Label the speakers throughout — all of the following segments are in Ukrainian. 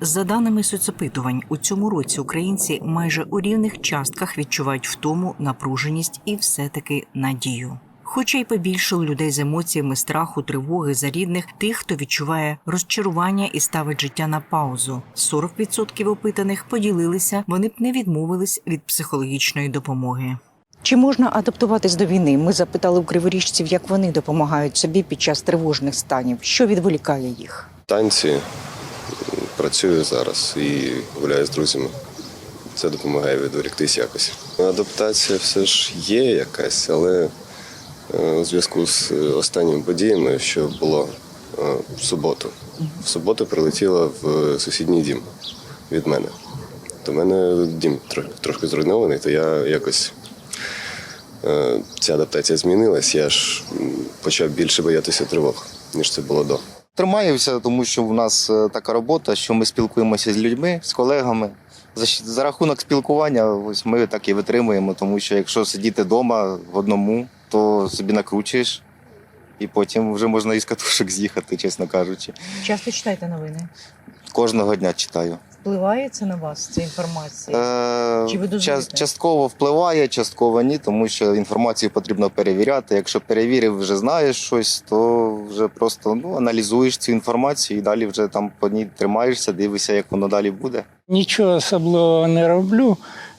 Speaker 1: За даними соцопитувань, у цьому році українці майже у рівних частках відчувають втому, напруженість і все-таки надію. Хоча й побільшало людей з емоціями страху, тривоги за рідних, тих, хто відчуває розчарування і ставить життя на паузу. 40% опитаних поділилися, вони б не відмовились від психологічної допомоги.
Speaker 2: Чи можна адаптуватись до війни? Ми запитали у криворіжців, як вони допомагають собі під час тривожних станів, що відволікає їх.
Speaker 3: танці, працюю зараз і гуляю з друзями. Це допомагає відволіктись якось. Адаптація все ж є якась, але е, у зв'язку з е, останніми подіями, що було е, в суботу. В суботу прилетіла в сусідній дім від мене. До мене дім тро- трошки зруйнований, то я якось ця адаптація змінилась. Я ж почав більше боятися тривог, ніж це було до.
Speaker 4: Тримаюся, тому що в нас е, така робота, що ми спілкуємося з людьми, з колегами. За, за рахунок спілкування, ось ми так і витримуємо, тому що якщо сидіти вдома в одному, то собі накручуєш, і потім вже можна із катушок з'їхати, чесно кажучи.
Speaker 2: Часто читаєте новини?
Speaker 4: Кожного дня читаю.
Speaker 2: Впливає це на вас ця інформація?
Speaker 4: Е,
Speaker 2: Чи ви
Speaker 4: час, частково впливає, частково ні, тому що інформацію потрібно перевіряти. Якщо перевірив, вже знаєш щось, то вже просто ну, аналізуєш цю інформацію і далі вже там по ній тримаєшся, дивишся, як воно далі буде.
Speaker 5: Нічого особливого не роблю.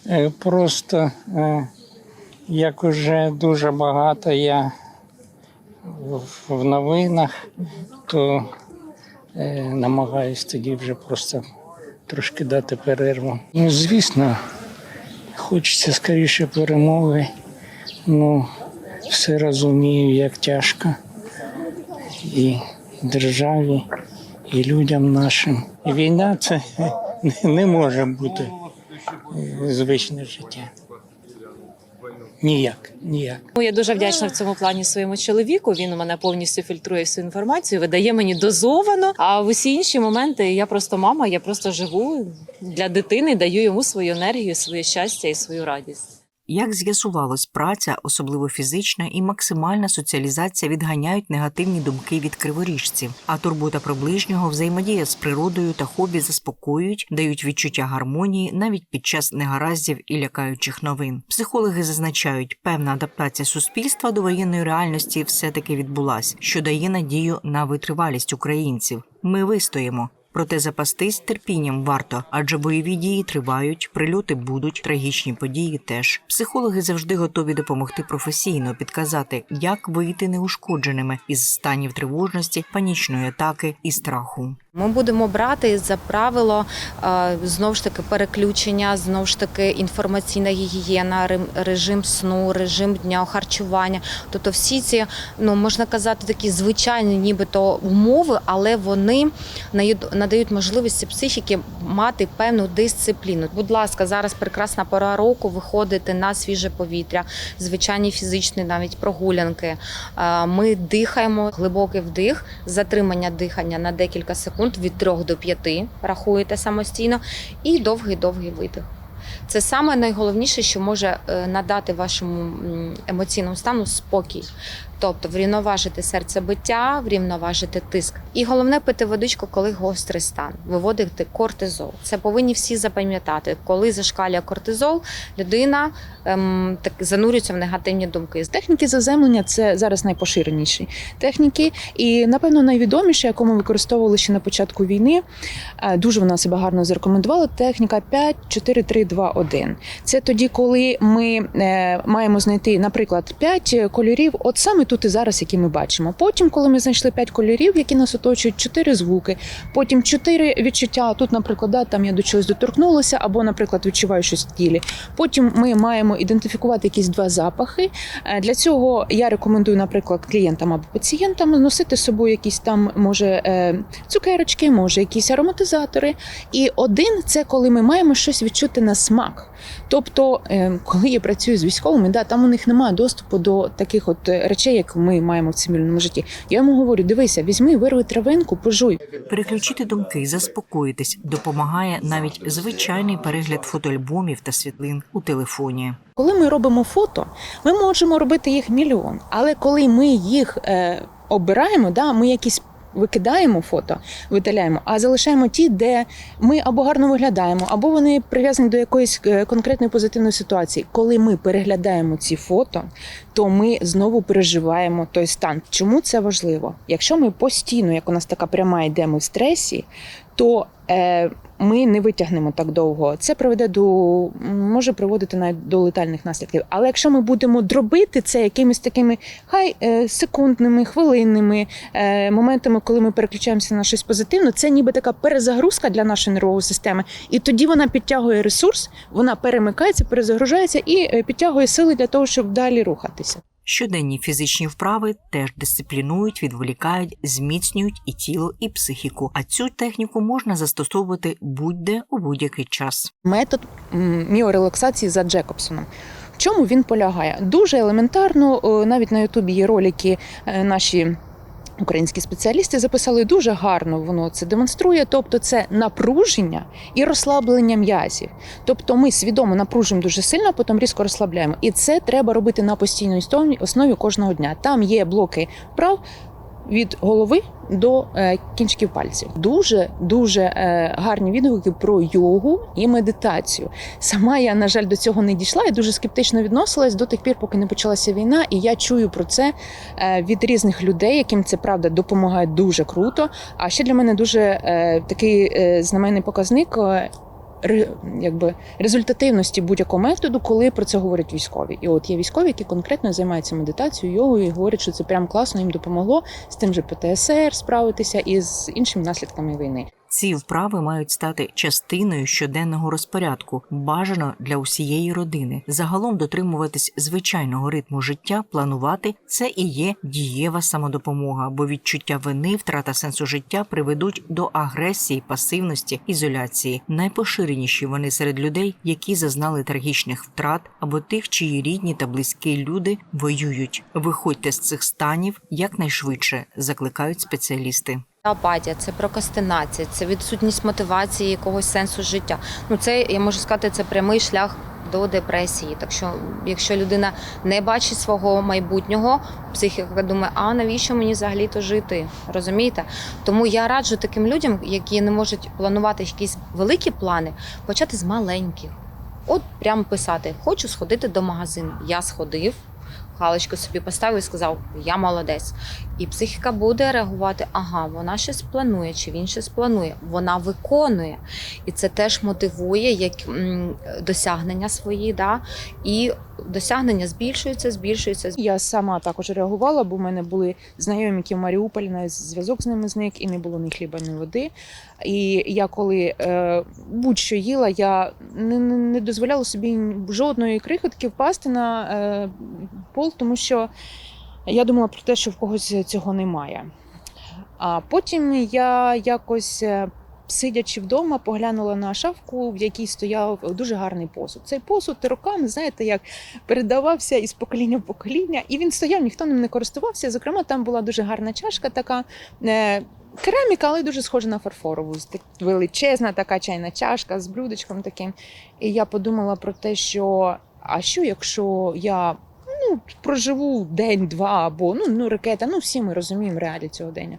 Speaker 5: е, Просто е, як уже дуже багато я в- новинах, то е, намагаюсь тоді вже просто трошки дати перерву. Ну, звісно, хочеться скоріше перемоги. Ну, все розумію, як тяжко і державі, і людям нашим. Війна це не може бути звичне життя. Ніяк, ніяк.
Speaker 6: Ну, Я дуже вдячна в цьому плані своєму чоловіку. Він у мене повністю фільтрує всю інформацію, видає мені дозовано. А в усі інші моменти я просто мама, я просто живу для дитини, даю йому свою енергію, своє щастя і свою радість.
Speaker 1: Як з'ясувалось, праця, особливо фізична, і максимальна соціалізація відганяють негативні думки від криворіжців, а турбота про ближнього, взаємодія з природою та хобі заспокоюють, дають відчуття гармонії навіть під час негараздів і лякаючих новин. Психологи зазначають, певна адаптація суспільства до воєнної реальності все-таки відбулась, що дає надію на витривалість українців. Ми вистоїмо. Проте запастись терпінням варто, адже бойові дії тривають, прильоти будуть, трагічні події теж. Психологи завжди готові допомогти професійно, підказати, як вийти неушкодженими із станів тривожності, панічної атаки і страху.
Speaker 7: Ми будемо брати за правило е, знову ж таки переключення, знову ж таки інформаційна гігієна, режим сну, режим дня, харчування. Тобто всі ці, ну можна казати, такі звичайні, нібито умови, але вони надають можливості психіки мати певну дисципліну. Будь ласка, зараз прекрасна пора року виходити на свіже повітря, звичайні фізичні навіть прогулянки. Е, Ми дихаємо глибокий вдих, затримання дихання на декілька секунд від 3 до 5 рахуєте самостійно, і довгий-довгий видих. Це саме найголовніше, що може е, надати вашому емоційному стану спокій. Тобто врівноважити серцебиття, врівноважити тиск. І головне пити водичку, коли гострий стан, виводити кортизол. Це повинні всі запам'ятати. Коли зашкалює кортизол, людина ем, так занурюється в негативні думки.
Speaker 8: Техніки заземлення це зараз найпоширеніші техніки, і напевно найвідоміша, яку ми використовували ще на початку війни. е, Дуже вона себе гарно зарекомендувала. Техніка 5, 4, 3, 2, 1. Це тоді, коли ми е, маємо знайти, наприклад, 5 кольорів, от саме тут і зараз, які ми бачимо. Потім, коли ми знайшли 5 кольорів, які нас оточують, 4 звуки, потім 4 відчуття. Тут, наприклад, да, там я до чогось доторкнулася, або, наприклад, відчуваю щось в тілі. Потім ми маємо ідентифікувати якісь два запахи. Е, Для цього я рекомендую, наприклад, клієнтам або пацієнтам носити з собою якісь там, може, е, цукерочки, може, якісь ароматизатори. І один це коли ми маємо щось відчути на смак. Тобто, е, коли я працюю з військовими, да, там у них немає доступу до таких от речей, як ми маємо в цивільному житті. Я йому говорю: дивися, візьми, вирви травинку, пожуй.
Speaker 1: Переключити думки, заспокоїтись допомагає навіть звичайний перегляд фотоальбомів та світлин у телефоні.
Speaker 8: Коли ми робимо фото, ми можемо робити їх мільйон. Але коли ми їх е, обираємо, да, ми якісь викидаємо фото, видаляємо, а залишаємо ті, де ми або гарно виглядаємо, або вони прив'язані до якоїсь е, конкретної позитивної ситуації. Коли ми переглядаємо ці фото, то ми знову переживаємо той стан. Чому це важливо? Якщо ми постійно, як у нас така пряма йде, ми в стресі, то е, ми не витягнемо так довго. Це приведе до може приводити навіть до летальних наслідків. Але якщо ми будемо дробити це якимись такими хай е, секундними, хвилинними е, моментами, коли ми переключаємося на щось позитивне, це ніби така перезагрузка для нашої нервової системи. І тоді вона підтягує ресурс, вона перемикається, перезагружається і підтягує сили для того, щоб далі рухатися.
Speaker 1: Щоденні фізичні вправи теж дисциплінують, відволікають, зміцнюють і тіло, і психіку. А цю техніку можна застосовувати будь-де у будь-який час.
Speaker 8: метод міорелаксації за Джекобсоном. В чому він полягає? Дуже елементарно, навіть на Ютубі є ролики е, наші. Українські спеціалісти записали дуже гарно, воно це демонструє. Тобто, це напруження і розслаблення м'язів. Тобто, ми свідомо напружуємо дуже сильно, а потім різко розслабляємо. І це треба робити на постійній основі- кожного дня. Там є блоки вправ від голови до е, кінчиків пальців. Дуже дуже е, гарні відгуки про йогу і медитацію. Сама я, на жаль, до цього не дійшла і дуже скептично відносилась до тих пір, поки не почалася війна. І я чую про це е, від різних людей, яким це правда допомагає дуже круто. А ще для мене дуже такий знаменний показник. Якби результативності будь-якого методу, коли про це говорять військові, і от є військові, які конкретно займаються медитацією, йогою, і говорять, що це прям класно їм допомогло з тим же ПТСР справитися і з іншими наслідками війни.
Speaker 1: Ці вправи мають стати частиною щоденного розпорядку, бажано для усієї родини. Загалом дотримуватись звичайного ритму життя, планувати це і є дієва самодопомога, бо відчуття вини, втрата сенсу життя приведуть до агресії, пасивності, ізоляції. Найпоширеніші вони серед людей, які зазнали трагічних втрат або тих, чиї рідні та близькі люди воюють. Виходьте з цих станів якнайшвидше, закликають спеціалісти.
Speaker 7: Апатія, це прокрастинація, це відсутність мотивації якогось сенсу життя. Ну це я можу сказати, це прямий шлях до депресії. Так що, якщо людина не бачить свого майбутнього, психіка думає, а навіщо мені взагалі то жити? Розумієте? Тому я раджу таким людям, які не можуть планувати якісь великі плани, почати з маленьких. От прямо писати: хочу сходити до магазину. Я сходив. Галочку собі поставив і сказав, я молодець. І психіка буде реагувати, ага, вона щось планує, чи він щось планує. Вона виконує. І це теж мотивує як досягнення свої, да? і досягнення збільшуються, збільшуються.
Speaker 8: Я сама також реагувала, бо в мене були знайомі, які в Маріуполі зв'язок з ними зник, і не було ні хліба, ні води. І я коли е, будь-що їла, я не, не дозволяла собі жодної крихотки впасти на е, пол, тому що я думала про те, що в когось цього немає. А потім я якось. е, Сидячи вдома, поглянула на шафку, в якій стояв дуже гарний посуд. Цей посуд роками, знаєте, як передавався із покоління в покоління, і він стояв, ніхто ним не користувався. Зокрема, там була дуже гарна чашка, така е, кераміка, але дуже схожа на фарфорову. Величезна така чайна чашка з блюдечком таким. І я подумала про те, що а що, якщо я проживу день-два або ну, ну ракета, ну всі ми розуміємо реалі цього дня.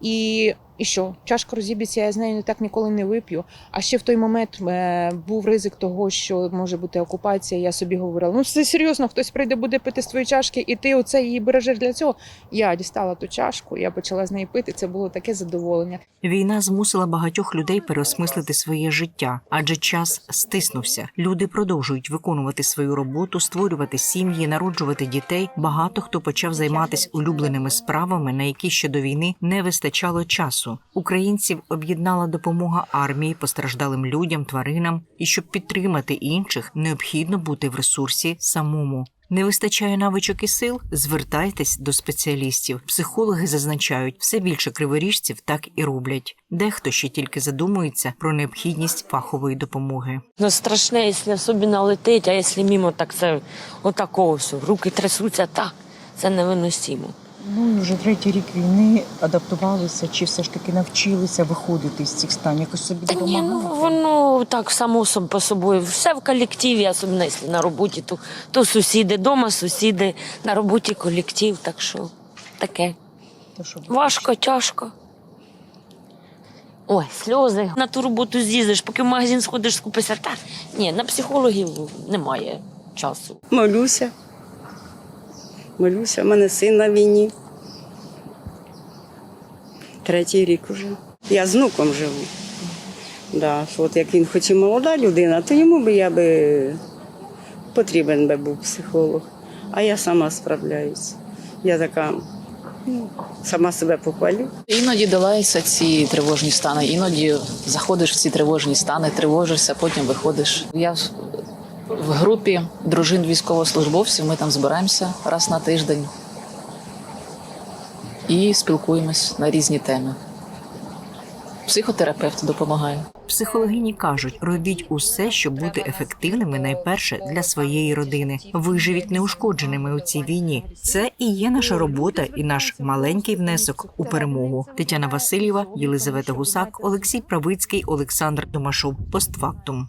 Speaker 8: І, і що, чашка розіб'ється, я з нею так ніколи не вип'ю. А ще в той момент е, був ризик того, що може бути окупація. Я собі говорила: ну це серйозно, хтось прийде, буде пити з твоєї чашки, і ти оце її бережеш для цього. Я дістала ту чашку, я почала з неї пити. Це було таке задоволення.
Speaker 1: Війна змусила багатьох людей переосмислити своє життя, адже час стиснувся. Люди продовжують виконувати свою роботу, створювати сім'ї, народжувати дітей. Багато хто почав займатися улюбленими справами, на які ще до війни не вистачало часу. Українців об'єднала допомога армії, постраждалим людям, тваринам. І щоб підтримати інших, необхідно бути в ресурсі самому. Не вистачає навичок і сил? Звертайтесь до спеціалістів. Психологи зазначають, все більше криворіжців так і роблять. Дехто ще тільки задумується про необхідність фахової допомоги.
Speaker 9: Ну, страшне, якщо особливо летить, а якщо мимо, так це отакого все. Руки трясуться так. Це невиносимо.
Speaker 2: Ну вже третій рік війни адаптувалися, чи все ж таки навчилися виходити з цих станів, якось собі
Speaker 9: Та ні, ну воно так само соб- по собою. Все в колективі, особливо якщо на роботі, то, то сусіди вдома, сусіди на роботі колектив, так що таке.
Speaker 2: Те, що
Speaker 9: Важко, тяжко. Ой, сльози. На ту роботу з'їздиш, поки в магазин сходиш, скупишся. Та ні, на психологів немає часу.
Speaker 10: Молюся. Молюся. У мене син на війні. Третій рік уже. Я з внуком живу. Да, от як він хоч і молода людина, то йому би я би потрібен би був психолог. А я сама справляюсь. Я така, ну, сама себе похвалю.
Speaker 11: Іноді долаються ці тривожні стани, іноді заходиш в ці тривожні стани, тривожишся, потім виходиш. Я в групі дружин військовослужбовців. Ми там збираємося раз на тиждень і спілкуємось на різні теми. Психотерапевт допомагає.
Speaker 1: Психологині кажуть, робіть усе, щоб бути ефективними найперше для своєї родини. Виживіть неушкодженими у цій війні. Це і є наша робота, і наш маленький внесок у перемогу. Тетяна Васильєва, Єлизавета Гусак, Олексій Правицький, Олександр Домашов. Постфактум.